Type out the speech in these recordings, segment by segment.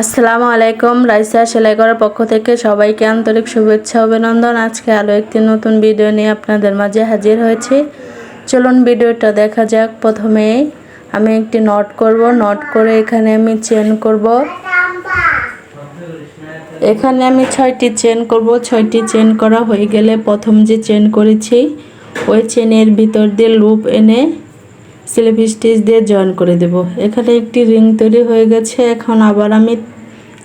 আসসালামু আলাইকুম, রাইসা সেলাই করার পক্ষ থেকে সবাইকে আন্তরিক শুভেচ্ছা, অভিনন্দন। আজকে আরও একটি নতুন ভিডিও নিয়ে আপনাদের মাঝে হাজির হয়েছি। চলুন ভিডিওটা দেখা যাক প্রথমে। আমি একটি নট করব নট করে এখানে আমি চেন করব। এখানে আমি ছয়টি চেন করব, ছয়টি চেন করা হয়ে গেলে প্রথম যে চেন করেছি, ওই চেনের ভিতর দিয়ে লুপ এনে স্লিপ স্টিচ দিয়ে জয়েন করে দেব। এখানে একটি রিং তৈরি হয়ে গেছে। এখন আবার আমি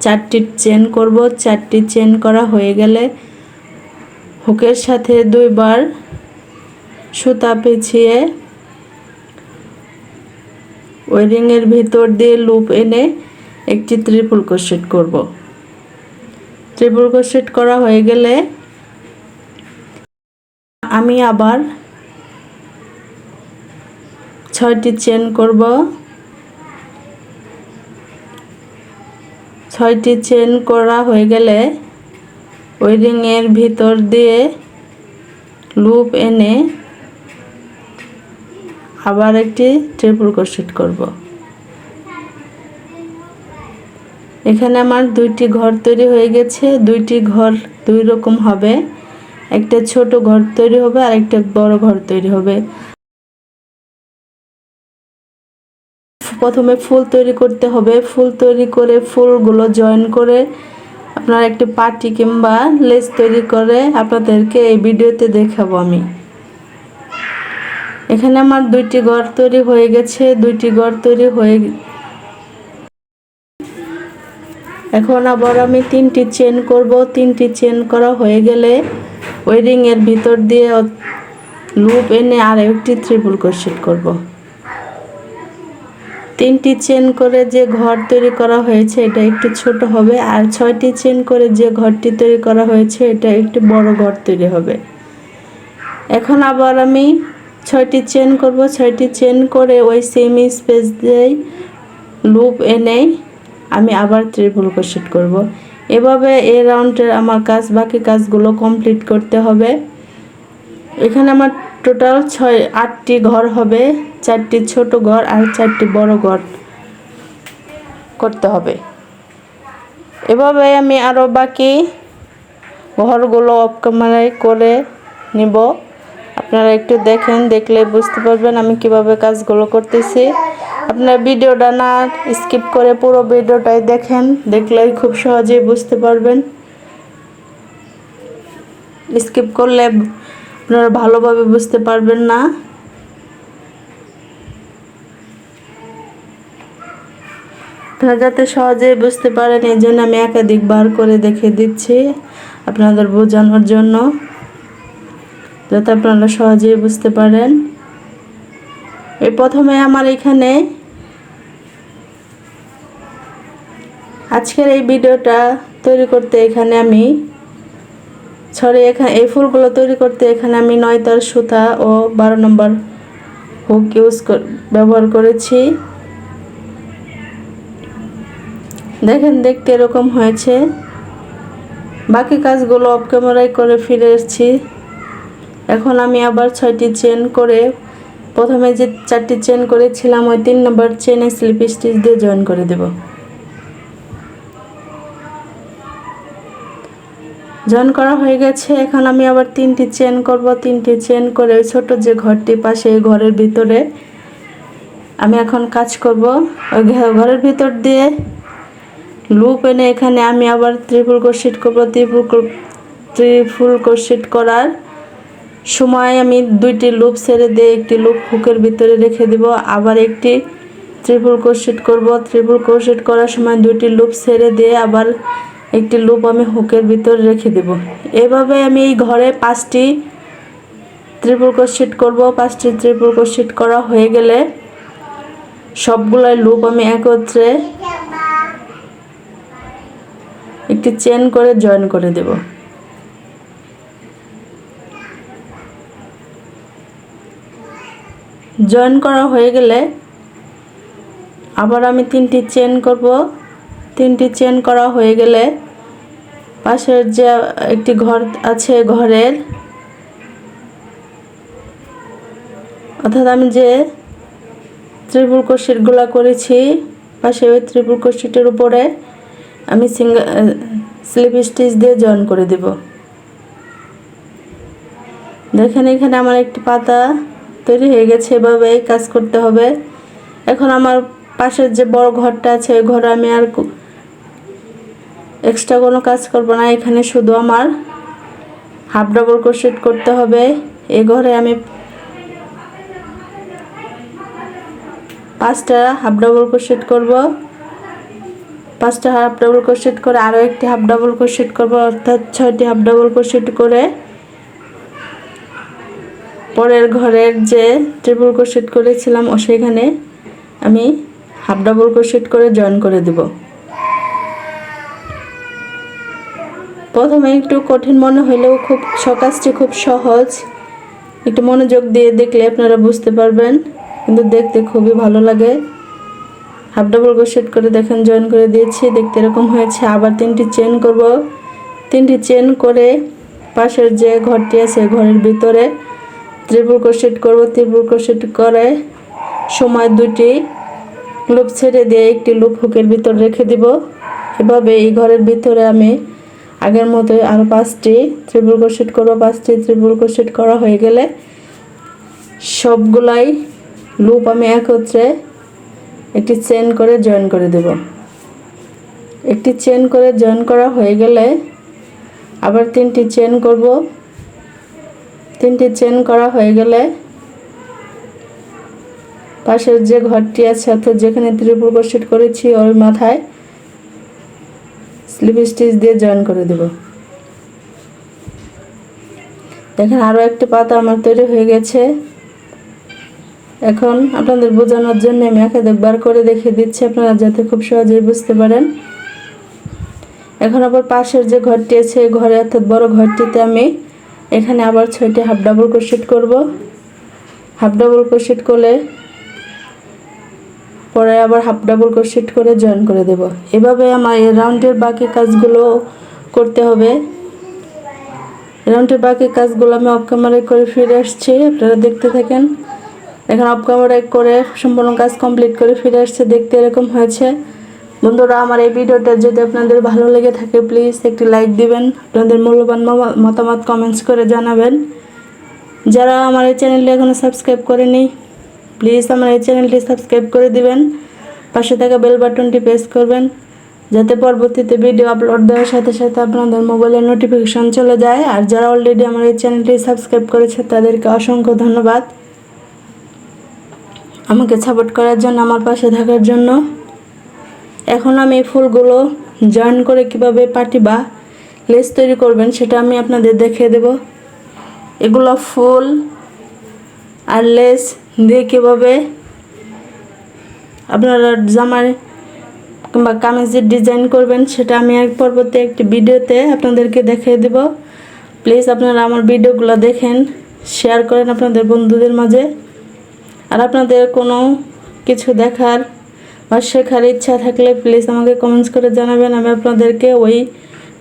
চারটি চেন করব। চারটি চেন করা হয়ে গেলে হুকের সাথে দুইবার সুতা পেঁচিয়ে ওই রিংয়ের ভিতর দিয়ে লুপ এনে একটি ত্রিপুল ক্রোশেট করব। ত্রিপুল ক্রোশেট করা হয়ে গেলে আমি আবার ছয়টি চেন করব। ছয়টি চেন করা হয়ে গেলে ওই ভিতর দিয়ে লুপ এনে আবার একটি ট্রিপল ক্রোশেট করব। এখানে আমার দুইটি ঘর তৈরি হয়ে গেছে। দুইটি ঘর দুই রকম হবে। একটা ছোট ঘর তৈরি হবে আর একটা বড় ঘর তৈরি হবে। প্রথমে ফুল তৈরি করতে হবে। ফুল তৈরি করে ফুলগুলো জয়েন করে আপনার একটি পাটি কিংবা লেস তৈরি করে আপনাদেরকে এই ভিডিওতে দেখাবো আমি। এখানে আমার দুইটি ঘর তৈরি হয়ে গেছে। দুইটি ঘর তৈরি হয়ে এখন আবার আমি তিনটি চেন করব। তিনটি চেন করা হয়ে গেলে ওই রিংয়ের ভিতর দিয়ে লুপ এনে আর একটি ত্রিপুল ক্রোশেট করব। তিনটি চেন করে যে ঘর তৈরি করা হয়েছে, এটা একটু ছোট হবে, আর ছয়টি চেন করে যে ঘরটি তৈরি করা হয়েছে, এটা একটু বড় ঘর তৈরি হবে। এখন আবার আমি ছয়টি চেন করব, ছয়টি চেন করে ওই সেম স্পেস দিয়েই লুপ এনে আমি আবার ত্রিপুল ক্রোশেট করব। এভাবে এ রাউন্ডের আমার কাজ, বাকি কাজগুলো কমপ্লিট করতে হবে। এখানে আমার টোটাল ছয়, আটটি ঘর হবে, চারটি ছোট ঘর আর চারটি বড় ঘর করতে হবে। এভাবে আমি আরও বাকি ঘরগুলো অফ করে নিব। আপনারা একটু দেখেন, দেখলে বুঝতে পারবেন আমি কীভাবে কাজগুলো করতেছি। আপনারা ভিডিওটা না স্কিপ করে পুরো ভিডিওটাই দেখেন, দেখলেই খুব সহজেই বুঝতে পারবেন। স্কিপ করলে আপনারা ভালোভাবে বুঝতে পারবেন না। আপনারা যাতে সহজেই বুঝতে পারেন, এই জন্য আমি একাধিকবার করে দেখে দিচ্ছি আপনাদের বোঝানোর জন্য। যাতে আপনারা সহজেই বুঝতে পারেন। এই প্রথমে আমার এখানে আজকের এই ভিডিওটা তৈরি করতে এখানে আমি ছড়ে এখানে এই ফুলগুলো তৈরি করতে এখানে আমি নয় তার সুতা ও বারো নম্বর হুক ইউজ ব্যবহার করেছি। দেখেন, দেখতে এরকম হয়েছে। বাকি কাজগুলো অফ ক্যামেরায় করে ফিরে এসেছি। এখন আমি আবার ছয়টি চেন করে প্রথমে যে চারটি চেন করেছিলাম, ওই তিন নম্বর চেনে স্লিপ স্টিচ দিয়ে জয়েন করে দেব। জয়েন করা হয়ে গেছে। এখন আমি আবার তিনটি চেন করব। তিনটি চেন করে ওই ছোটো যে ঘরটি পাশে এই ঘরের ভিতরে আমি এখন কাজ করব। ওই ঘরের ভিতর দিয়ে লুপ এনে এখানে আমি আবার ত্রিপুল ক্রোশেট করব। ত্রিপুল ত্রিপুল ক্রোশেট করার সময় আমি দুইটি লুপ ছেড়ে দিয়ে একটি লুপ হুকের ভিতরে রেখে দেব। আবার একটি ত্রিপুল ক্রোশেট করব। ত্রিপুল ক্রোশেট করার সময় দুইটি লুপ ছেড়ে দিয়ে আবার একটি লুপ আমি হুকের ভিতরে রেখে দেব। এভাবে আমি এই ঘরে পাঁচটি ত্রিপুল ক্রোশেট করব। পাঁচটি ত্রিপুল ক্রোশেট করা হয়ে গেলে সবগুলাই লুপ আমি একত্রে একটি চেন করে জয়েন করে দেব। জয়েন করা হয়ে গেলে আবার আমি তিনটি চেন করব। তিনটি চেন করা হয়ে গেলে পাশের যে একটি ঘর আছে ঘরের, অর্থাৎ আমি যে ত্রিপুল কোশিটগুলো করেছি, পাশে ওই ত্রিপুল কোশিটের উপরে আমি সিঙ্গেল স্লিপ স্টিচ দিয়ে জয়েন করে দেব। দেখেন এখানে আমার একটি পাতা তৈরি হয়ে গেছে, এভাবেই কাজ করতে হবে। এখন আমার পাশের যে বড় ঘরটা আছে, ওই ঘরে আমি আর এক্সট্রা কোনো কাজ করব না, এখানে শুধু আমার হাফ ডাবল ক্রোশেট করতে হবে। এই ঘরে আমি পাঁচটা হাফ ডাবল ক্রোশেট করব। পাঁচটা হাফ ডাবল ক্রোশেট করে আরও একটি হাফ ডাবল ক্রোশেট করব, অর্থাৎ ছয়টি হাফ ডাবল ক্রোশেট করে পরের ঘরের যে ট্রিপল ক্রোশেট করেছিলাম, ও সেখানে আমি হাফ ডাবল ক্রোশেট করে জয়েন করে দেব। প্রথমে একটু কঠিন মনে হলেও খুব কাজটি খুব সহজ। একটু মনোযোগ দিয়ে দেখলে আপনারা বুঝতে পারবেন, কিন্তু দেখতে খুবই ভালো লাগে। হাফ ডাবল ক্রোশেট করে দেখেন, জয়েন করে দিয়েছি, দেখতে এরকম হয়েছে। আবার তিনটি চেন করব। তিনটি চেন করে পাশের যে ঘরটি আছে, ঘরের ভিতরে ত্রিপুল ক্রোশেট করব। ত্রিপুল ক্রোশেট করে সময় দুটি লুপ ছেড়ে দিয়ে একটি লুপ হুকের ভিতর রেখে দিব। এভাবে এই ঘরের ভিতরে আমি আগের মতো আরও পাঁচটি ত্রিপুল ক্রোশেট করব, পাঁচটি ত্রিপুল ক্রোশেট করা হয়ে গেলে সবগুলাই লুপ আমি একত্রে একটি চেন করে জয়েন করে দেব। একটি চেন করে জয়েন করা হয়ে গেলে আবার তিনটি চেন করব। তিনটি চেন করা হয়ে গেলে পাশের যে ঘরটি আছে অর্থাৎ যেখানে ত্রিপুল ক্রোশেট করেছি ওর মাথায় স্লিপ স্টিচ দিয়ে জয়েন করে দেব। দেখেন আরও একটা পাতা আমার তৈরি হয়ে গেছে। এখন আপনাদের বোঝানোর জন্য আমি একাধিকবার করে দেখিয়ে দিচ্ছি, আপনারা যাতে খুব সহজেই বুঝতে পারেন। এখন আবার পাশের যে ঘরটি আছে ঘরে অর্থাৎ বড় ঘরটিতে আমি এখানে আবার ছয়টি হাফ ডাবল ক্রোশেট করব। হাফ ডাবল ক্রোশেট করলে পরে আবার হাফ ডাবল ক্রোশেট করে জয়েন করে দেব। এভাবে আমার এই রাউন্ডের বাকি কাজগুলো করতে হবে। রাউন্ডের বাকি কাজগুলো আমি অফ ক্যামেরায় করে ফিরে আসছি, আপনারা দেখতে থাকেন। এখন অফ ক্যামেরায় করে সম্পূর্ণ কাজ কমপ্লিট করে ফিরে আসছে, দেখতে এরকম হয়েছে। বন্ধুরা, আমার এই ভিডিওটা যদি আপনাদের ভালো লেগে থাকে প্লিজ একটি লাইক দিবেন। আপনাদের মূল্যবান মতামত কমেন্টস করে জানাবেন। যারা আমার এই চ্যানেলটি এখনও সাবস্ক্রাইব করেনি প্লিজ আমার এই চ্যানেলটি সাবস্ক্রাইব করে দিবেন। পাশে থাকা বেল বাটনটি প্রেস করবেন, যাতে পরবর্তীতে ভিডিও আপলোড দেওয়ার সাথে সাথে আপনাদের মোবাইলে নোটিফিকেশন চলে যায়। আর যারা অলরেডি আমার এই চ্যানেলটি সাবস্ক্রাইব করেছে, তাদেরকে অসংখ্য ধন্যবাদ। আমাকে সাপোর্ট করার জন্য, আমার পাশে থাকার জন্য। এখন আমি এই ফুলগুলো জয়েন করে কীভাবে পাটি বা লেস তৈরি করবেন, সেটা আমি আপনাদের দেখিয়ে দেব। এগুলো ফুল আর লেস দিয়ে কীভাবে আপনারা জামার কিংবা কামিজের ডিজাইন করবেন, সেটা আমি এক পরবর্তী একটি ভিডিওতে আপনাদেরকে দেখিয়ে দেব। প্লিজ আপনারা আমার ভিডিওগুলো দেখেন শেয়ার করেন আপনাদের বন্ধুদের মাঝে। আর আপনাদের কোনো কিছু দেখার বা শেখার ইচ্ছা থাকলে প্লিজ আমাকে কমেন্টস করে জানাবেন। আমি আপনাদেরকে ওই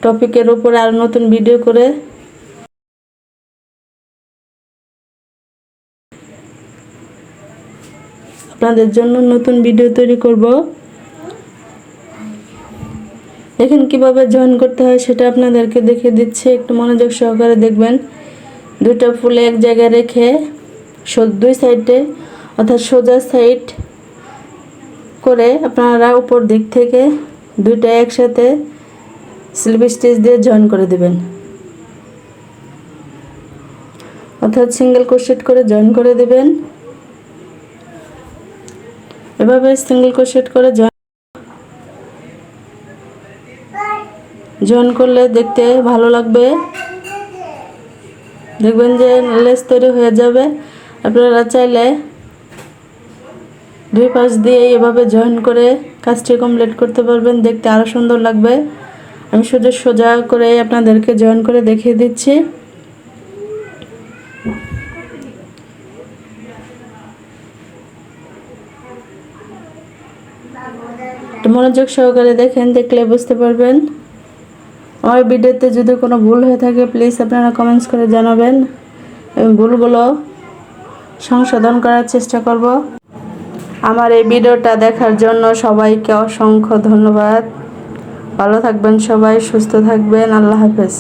টপিকের উপরে আরও নতুন ভিডিও করে আপনাদের জন্য নতুন ভিডিও তৈরি করব। দেখেন কীভাবে জয়েন করতে হয় সেটা আপনাদেরকে দেখে দিচ্ছি। একটু মনোযোগ সহকারে দেখবেন। দুটো ফুলে এক জায়গায় রেখে দুই সাইডে অর্থাৎ সোজা সাইড করে আপনারা উপর দিক থেকে দুইটা একসাথে স্লিপ স্টিচ দিয়ে জয়েন করে দেবেন। অর্থাৎ সিঙ্গেল ক্রোশেট করে জয়েন করে দেবেন। এভাবে সিঙ্গেল ক্রোশেট করে জয়েন করলে দেখতে ভালো লাগবে। দেখবেন যে লেস তৈরি হয়ে যাবে। আপনারা চাইলে দুই পাশ দিয়ে এভাবে জয়েন করে কাজটি কমপ্লিট করতে পারবেন। দেখতে আরও সুন্দর লাগবে। আমি শুধু সোজা করে আপনাদেরকে জয়েন করে দেখিয়ে দিচ্ছি। মনোযোগ সহকারে দেখেন, দেখলে বুঝতে পারবেন। আমার ভিডিওতে যদি কোনো ভুল হয়ে থাকে প্লিজ আপনারা কমেন্টস করে জানাবেন। ভুলগুলো সংশোধন করার চেষ্টা করব। আমার এই ভিডিওটা দেখার জন্য সবাইকে অসংখ্য ধন্যবাদ। ভালো থাকবেন সবাই, সুস্থ থাকবেন। আল্লাহ হাফেজ।